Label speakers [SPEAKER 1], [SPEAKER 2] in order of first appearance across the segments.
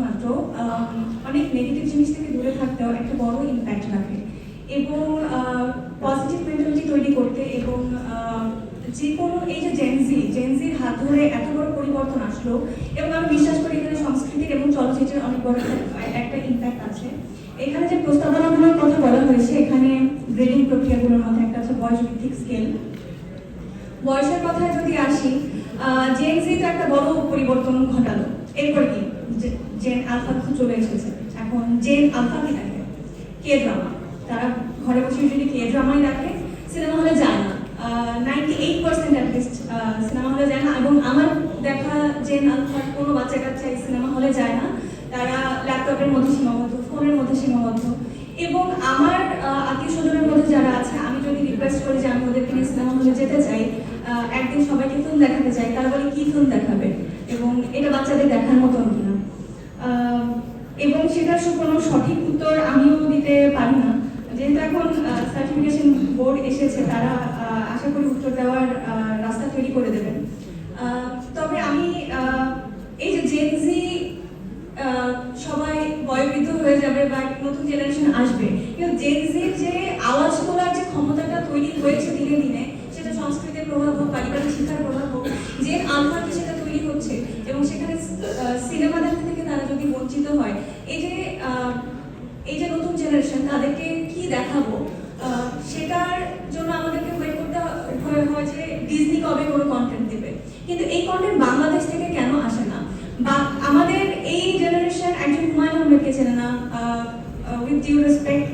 [SPEAKER 1] শুধুমাত্র অনেক নেগেটিভ জিনিস থেকে দূরে থাকতেও একটা বড় ইম্প্যাক্ট রাখে। এবং পজিটিভ মেন্টালিটি তৈরি করতে এবং যে কোনো এই যে জেনজি জেনজির হাত ধরে এত বড় পরিবর্তন আসলো এবং আমি বিশ্বাস করি এখানে সংস্কৃতির এবং চলচ্চিত্রের অনেক বড় একটা- ইম্প্যাক্ট আছে। এখানে যে প্রস্তাবনাগুলোর কথা বলা হয়েছে, এখানে গ্রেডিং প্রক্রিয়াগুলোর মধ্যে একটা আছে বয়স ভিত্তিক স্কেল বয়সের কথায় যদি আসি জেন জি তো একটা বড় পরিবর্তন ঘটালো। এরপর কি? জেন আলফা তো চলে এসেছে। এখন জেন আলফা কি দেখে কে ড্রামা তারা ঘরে বসে যদি কে ড্রামাই দেখে সিনেমা হলে যায় না। Ninety eight percent at least cinema হলে যায় না। এবং আমার দেখা জেন আলফার কোনো বাচ্চা কাচ্চা সিনেমা হলে যায় না। তারা ল্যাপটপের মধ্যে সীমাবদ্ধ ফোনের মধ্যে সীমাবদ্ধ। এবং আমার আত্মীয় স্বজনের মধ্যে যারা আছে, আমি যদি রিকোয়েস্ট করি যে আমি ওদেরকে নিয়ে সিনেমা হলে যেতে চাই একদিন সবাইকে ফিল্ম দেখাতে চাই, তারা বলে, কি ফিল্ম দেখাবে? এবং এটা বাচ্চাদের দেখার মতন কিনা। এবং সেটার কোনো সঠিক উত্তর আমিও দিতে পারি না। যেহেতু এখন সার্টিফিকেশন বোর্ড এসেছে, তারা আশা করি উত্তর দেওয়ার রাস্তা তৈরি করে দেবেন। তবে আমি এই যে জেনজি সবাই বয়োবৃদ্ধ হয়ে যাবে বা নতুন জেনারেশন আসবে, কিন্তু জেনজির যে আওয়াজ তোলার যে ক্ষমতাটা তৈরি হয়েছে দিনে দিনে, সেটা সংস্কৃতির প্রভাব হোক পারিবারিক শিক্ষার প্রভাব হোক যে আলফাতে সেটা তৈরি হচ্ছে এবং সেখানে সিনেমা দেখা থেকে তারা যদি বঞ্চিত হয়। এই যে এই যে নতুন জেনারেশন তাদেরকে কি দেখাবো? সেটার জন্য আমাদেরকে ওয়েট করতে হয় যে ডিজনি কবে কোনো কন্টেন্ট দেবে। কিন্তু এই কন্টেন্ট বাংলাদেশ থেকে কেন আসে না? বা আমাদের এই জেনারেশন একজন হুমায়ুন আহমেদকে চেনে না। উইথ ডিউ রেসপেক্ট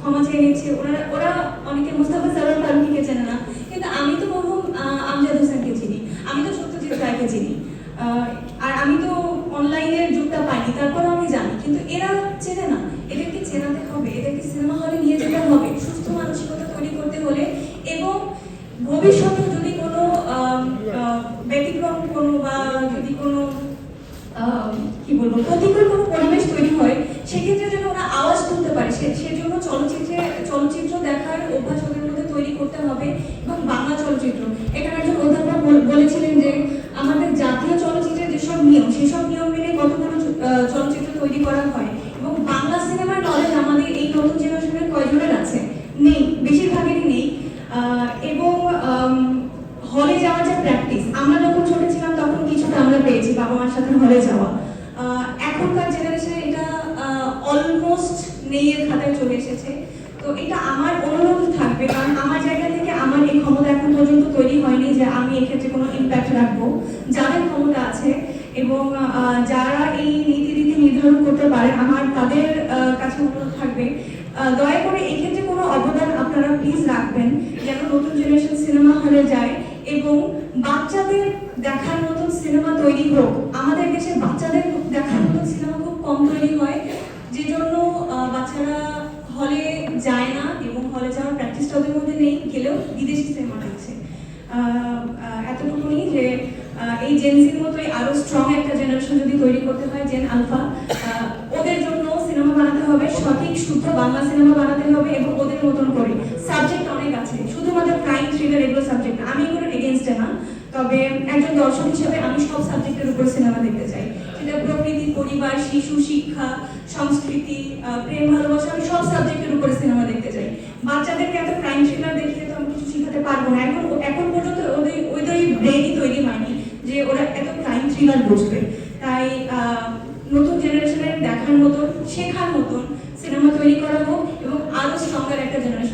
[SPEAKER 1] ক্ষমা চেয়ে নিচ্ছে। ওরা ওরা অনেকে মুস্তাফা সারোয়ার ফারুকিকে চেনে না। কিন্তু আমি তো মরহুম আমজাদ হোসেনকে চিনি। আমি তো সত্যজিৎ রায়কে চিনি। কোনো বা যদি কোনো কি বলব, প্রতিকূল কোনো পরিবেশ তৈরি হয়, সেক্ষেত্রে যেন ওরা আওয়াজ তুলতে পারে। সেজন্য চলচ্চিত্রে, চলচ্চিত্র দেখার অভ্যাস ওদের মধ্যে তৈরি করতে হবে এবং বাংলা চলচ্চিত্র এখানে একজন অধ্যাপক বল- বলেছিলেন যে আমাদের জাতীয় চলচ্চিত্রের যেসব নিয়ম সেসব নিয়ম মেনে কতগুলো চ- আহ, চলচ্চিত্র তৈরি করা হয় এবং বাংলা সিনেমার নলেজ আমাদের এই নতুন জেনারেশনের কয়জনের আছে নেই বেশিরভাগেরই নেই আহ, এবং হলে যাওয়ার যে প্র্যাকটিস আমরা যখন ছোট ছিলাম তখন কিছুটা আমরা পেয়েছি বাবা মার সাথে হলে যাওয়া। এখনকার জেনারেশনে এটা অলমোস্ট নেই এর খাতায় চলে এসেছে। তো এটা আমার অনুরোধ থাকবে, কারণ আমার জায়গা থেকে আমার এই ক্ষমতা এখন পর্যন্ত তৈরি হয়নি যে আমি এক্ষেত্রে কোনো ইম্প্যাক্ট রাখব। যাদের ক্ষমতা আছে এবং যারা এই নীতি রীতি নির্ধারণ করতে পারে, আমার তাদের কাছে অনুরোধ থাকবে। দয়া করে এক্ষেত্রে কোনো অবদান আপনারা প্লিজ রাখবেন, যেন নতুন জেনারেশন সিনেমা হলে যায়। এবং বাচ্চাদের দেখার মতন সিনেমা তৈরি হোক আমাদের দেশে বাচ্চাদের দেখার মতন সিনেমা খুব কম তৈরি হয় যে জন্য বাচ্চারা হলে যায় না এবং হলে যাওয়ার প্র্যাকটিসটা ওদের মধ্যে নেই গেলেও বিদেশি সিনেমা আহ, এতটুকুনি যে এই জেনজির মতোই আরও স্ট্রং একটা জেনারেশন যদি তৈরি করতে হয় জেন আলফা ওদের জন্য সিনেমা বানাতে হবে সঠিক শুদ্ধ বাংলা সিনেমা বানাতে হবে এবং ওদের মতন করে। সাবজেক্ট অনেক আছে শুধুমাত্র ক্রাইম থ্রিলার এগুলো সাবজেক্ট না আমি এগুলোর এগেনস্টে না তবে একজন দর্শক হিসেবে আমি সব সাবজেক্টের উপর সিনেমা দেখতে চাই। সেটা প্রকৃতি, পরিবার, শিশু, শিক্ষা, সংস্কৃতি প্রেম, ভালোবাসা, আমি সব সাবজেক্টের উপরে সিনেমা দেখতে চাই। বাচ্চাদেরকে এত ক্রাইম থ্রিলার দেখিয়ে তো আমি কিছু শেখাতে পারব না। এখন এখন পর্যন্ত ওদের ওদের ব্রেনই তৈরি হয়নি যে ওরা এত ক্রাইম থ্রিলার বুঝবে। তাই নতুন জেনারেশনের দেখার মতন, শেখার মতন সিনেমা তৈরি করা হোক এবং আরও স্ট্রঙ্গার একটা জেনারেশন